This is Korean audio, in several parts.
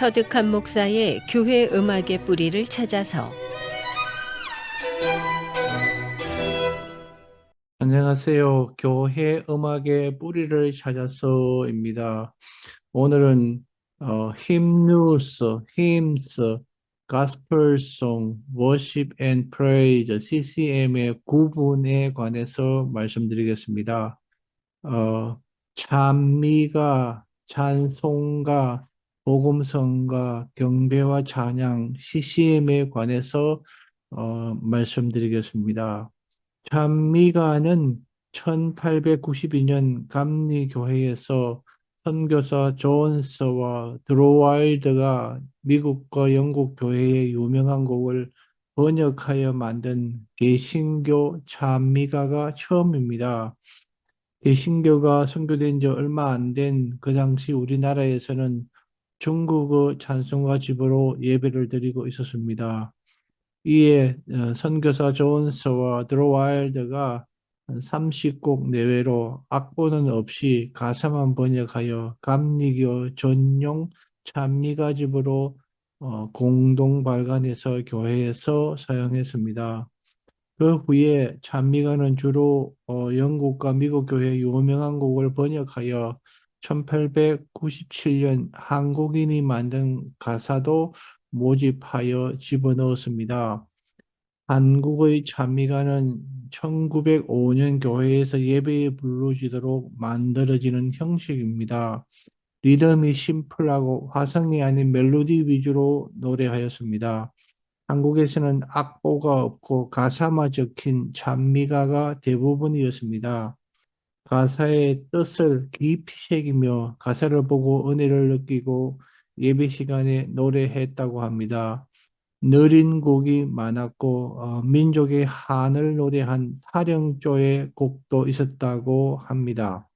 서득한 목사의 교회 음악의 뿌리를 찾아서 안녕하세요. 교회 음악의 뿌리를 찾아서입니다. 오늘은 어, 힘뉴스, 힘스, 가스펠송, 워십 앤 프레이즈, CCM의 구분에 관해서 말씀드리겠습니다. 어, 찬미가, 찬송가, 복음성가, 경배와 찬양, CCM에 관해서 어, 말씀드리겠습니다. 찬미가는 1892년 감리교회에서 선교사 존스와 드로와일드가 미국과 영국 교회의 유명한 곡을 번역하여 만든 개신교 찬미가가 처음입니다. 개신교가 선교된 지 얼마 안 된 그 당시 우리나라에서는 중국어 찬송가 집으로 예배를 드리고 있었습니다. 이에 어, 선교사 존스와 드로와일드가 30곡 내외로 악보는 없이 가사만 번역하여 감리교 전용 찬미가집으로 어, 공동 발간해서 교회에서 사용했습니다. 그 후에 찬미가는 주로 어, 영국과 미국 교회 유명한 곡을 번역하여 1897년 한국인이 만든 가사도 모집하여 집어넣었습니다. 한국의 찬미가는 1905년 교회에서 예배에 부르짖도록 만들어지는 형식입니다. 리듬이 심플하고 화성이 아닌 멜로디 위주로 노래하였습니다. 한국에서는 악보가 없고 가사만 적힌 찬미가가 대부분이었습니다. 가사의 뜻을 깊이 새기며 가사를 보고 은혜를 느끼고 예배 시간에 노래했다고 합니다. 느린 곡이 많았고 어, 민족의 한을 노래한 타령조의 곡도 있었다고 합니다.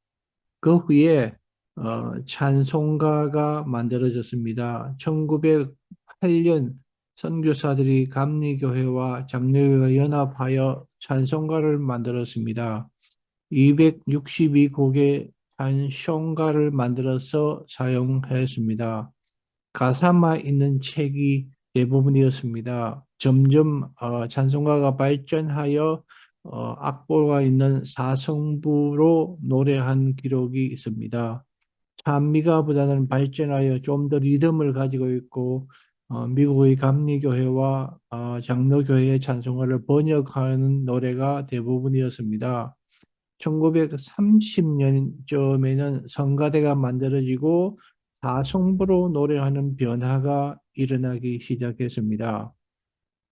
그 후에 어, 찬송가가 만들어졌습니다. 1908년 선교사들이 감리교회와 장로교회가 연합하여 찬송가를 만들었습니다. 262곡의 찬송가를 만들어서 사용했습니다. 가사만 있는 책이 대부분이었습니다. 점점 어, 찬송가가 발전하여 어, 악보가 있는 사성부로 노래한 기록이 있습니다. 찬미가보다는 발전하여 좀 더 리듬을 가지고 있고 어, 미국의 감리교회와 어, 장로교회의 찬송가를 번역하는 노래가 대부분이었습니다. 1930년쯤에는 성가대가 만들어지고 사성부로 노래하는 변화가 일어나기 시작했습니다.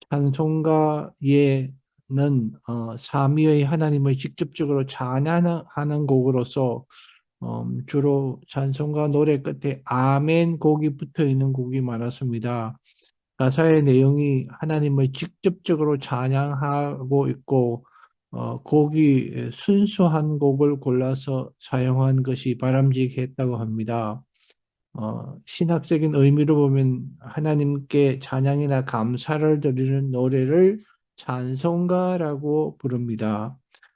찬송가에는 어, 삼위의 하나님을 직접적으로 찬양하는 곡으로서 음, 주로 찬송가 노래 끝에 아멘 곡이 붙어 있는 곡이 많았습니다. 가사의 내용이 하나님을 직접적으로 찬양하고 있고 어, 곡이 순수한 곡을 골라서 사용한 것이 바람직했다고 합니다. 어, 신학적인 의미로 보면 하나님께 찬양이나 감사를 드리는 노래를 찬송가라고 부릅니다.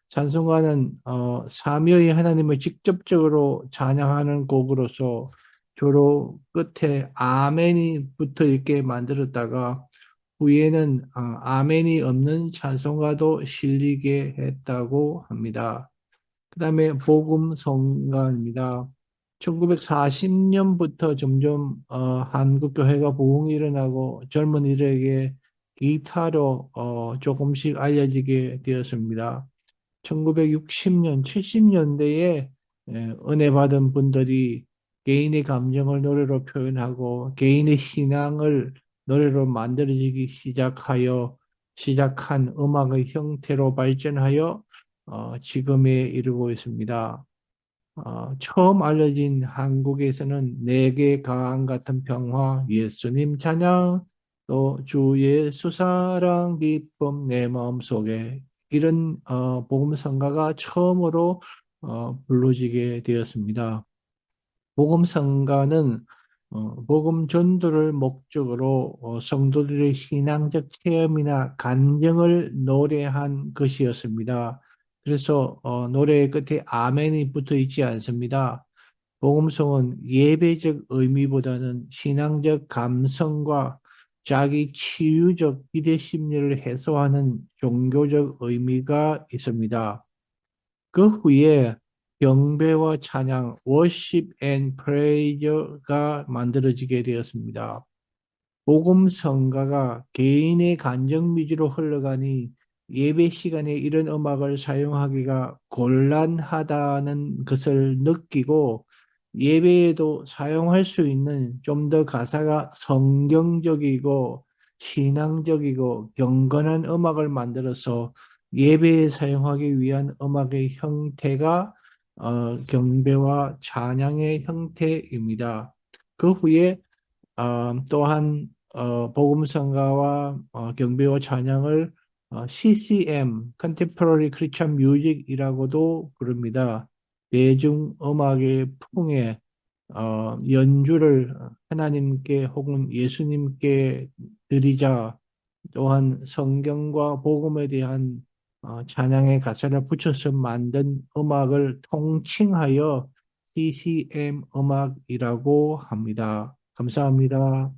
찬송가는 어, 삼위의 하나님을 직접적으로 찬양하는 곡으로서 주로 끝에 아멘이 붙어 있게 만들었다가 후에는 어, 아멘이 없는 찬송가도 실리게 했다고 합니다. 그 다음에 복음 성가입니다. 1940년부터 점점 어, 한국 교회가 부흥이 일어나고 젊은 이들에게 기타로 어, 조금씩 알려지게 되었습니다. 1960년, 70년대에 은혜 받은 분들이 개인의 감정을 노래로 표현하고 개인의 신앙을 노래로 만들어지기 시작하여 시작한 음악의 형태로 발전하여 어, 지금에 이르고 있습니다. 어, 처음 알려진 한국에서는 내게 강한 같은 평화, 예수님 찬양, 또 주 예수 사랑 기쁨 내 마음속에 이런 어, 복음 성가가 처음으로 어, 불러지게 되었습니다. 복음 성가는 어, 복음 전도를 목적으로 어, 성도들의 신앙적 체험이나 감정을 노래한 것이었습니다. 그래서 어, 노래 끝에 아멘이 붙어 있지 않습니다. 복음성은 예배적 의미보다는 신앙적 감성과 자기 치유적 기대 심리를 해소하는 종교적 의미가 있습니다. 그 후에 경배와 찬양, worship and praise가 만들어지게 되었습니다. 복음 성가가 개인의 감정 위주로 흘러가니 예배 시간에 이런 음악을 사용하기가 곤란하다는 것을 느끼고 예배에도 사용할 수 있는 좀 더 가사가 성경적이고 신앙적이고 경건한 음악을 만들어서 예배에 사용하기 위한 음악의 형태가 어, 경배와 찬양의 형태입니다. 그 후에 어, 또한 어, 복음성가와 어, 경배와 찬양을 어, CCM, Contemporary Christian Music이라고도 부릅니다. 대중 음악의 풍에 어, 연주를 하나님께 혹은 예수님께 드리자 또한 성경과 복음에 대한 어, 찬양의 가사를 붙여서 만든 음악을 통칭하여 CCM 음악이라고 합니다. 감사합니다.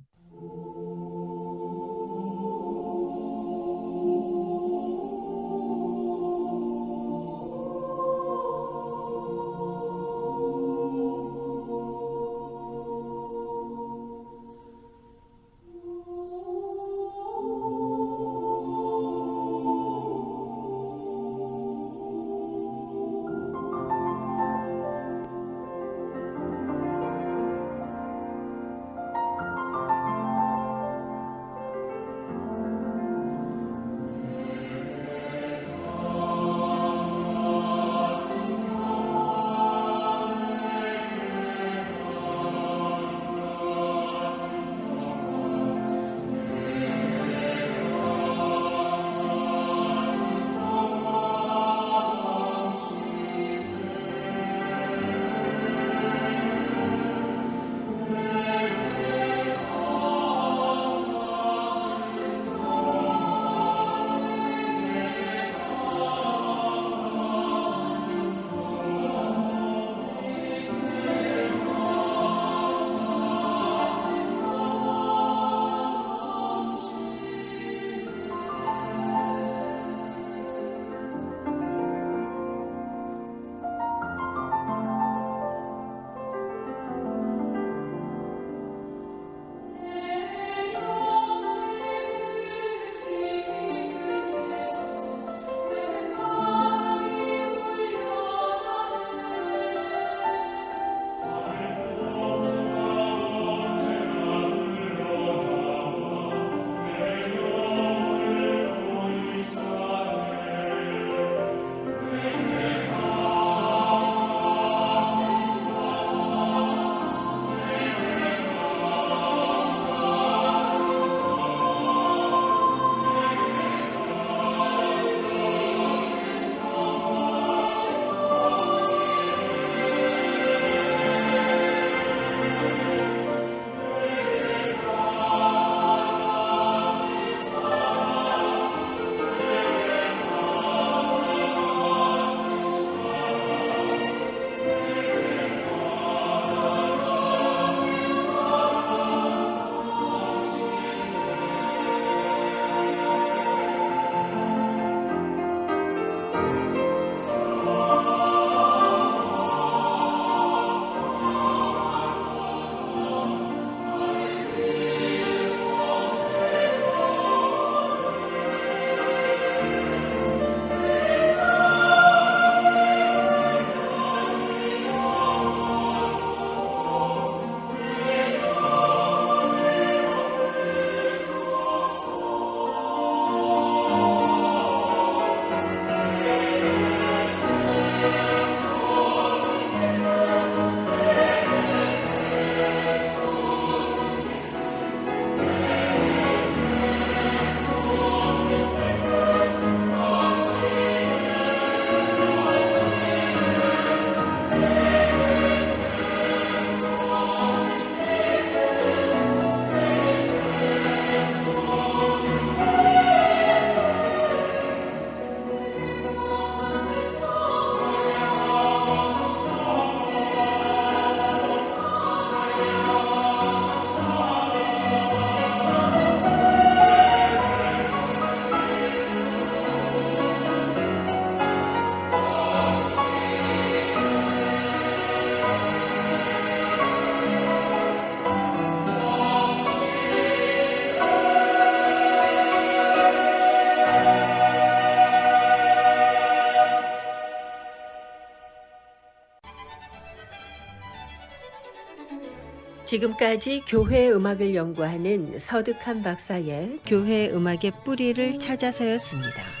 지금까지 교회 음악을 연구하는 서득한 박사의 교회 음악의 뿌리를 찾아서였습니다.